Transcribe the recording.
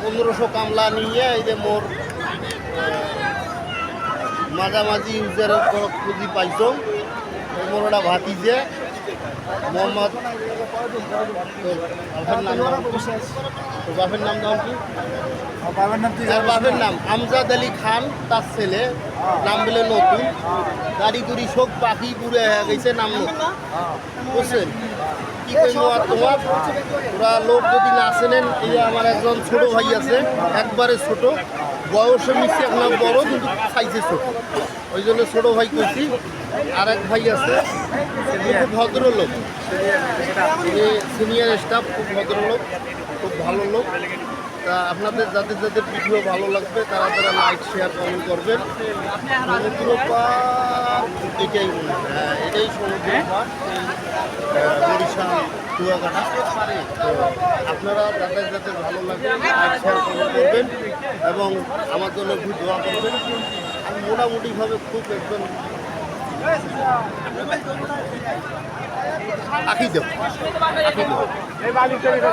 পনেরোশো কামলা নিয়ে এই যে মোর মাঝামাঝি ইউজের পুঁজি পাইছ। মোর ওটা ভাতিজে। মোহাম্মদ বাপের নাম তোর বাপের নাম দাম কি? বাবার নাম তার বাপের নাম আমজাদ আলী খান তার ছেলে। নাম বলে নতুন। গাড়ি গুড়ি শোক পাখি পুরে হয়ে গেছে নাম নতুন। বুঝছেন? কি কইব আর তোমার? ওরা লোক যদি না চেনেন এই আমার একজন ছোট ভাই আছে একবারে ছোট। বয়সে মিশে এক নাম বড় কিন্তু সাইজে ছোট। ওই জন্য ছোট ভাই করছি আর এক ভাই আছে খুব ভদ্রলোক। উনি সিনিয়র স্টাফ খুব ভদ্রলোক, খুব ভালো লোক। তা আপনাদের যাদের যাদের ভিডিও ভালো লাগবে, তারা তারা লাইক শেয়ার কমেন্ট করবেন। এটাই মনে হয়। এটাই সমুদ্র কুয়াকাটা। আপনারা যাদের যাদের ভালো লাগবে লাইক শেয়ার কমেন্ট করবেন। এবং আমার জন্য খুব দোয়া করবেন। আমি মোটামুটিভাবে খুব একজন আঁকি দেব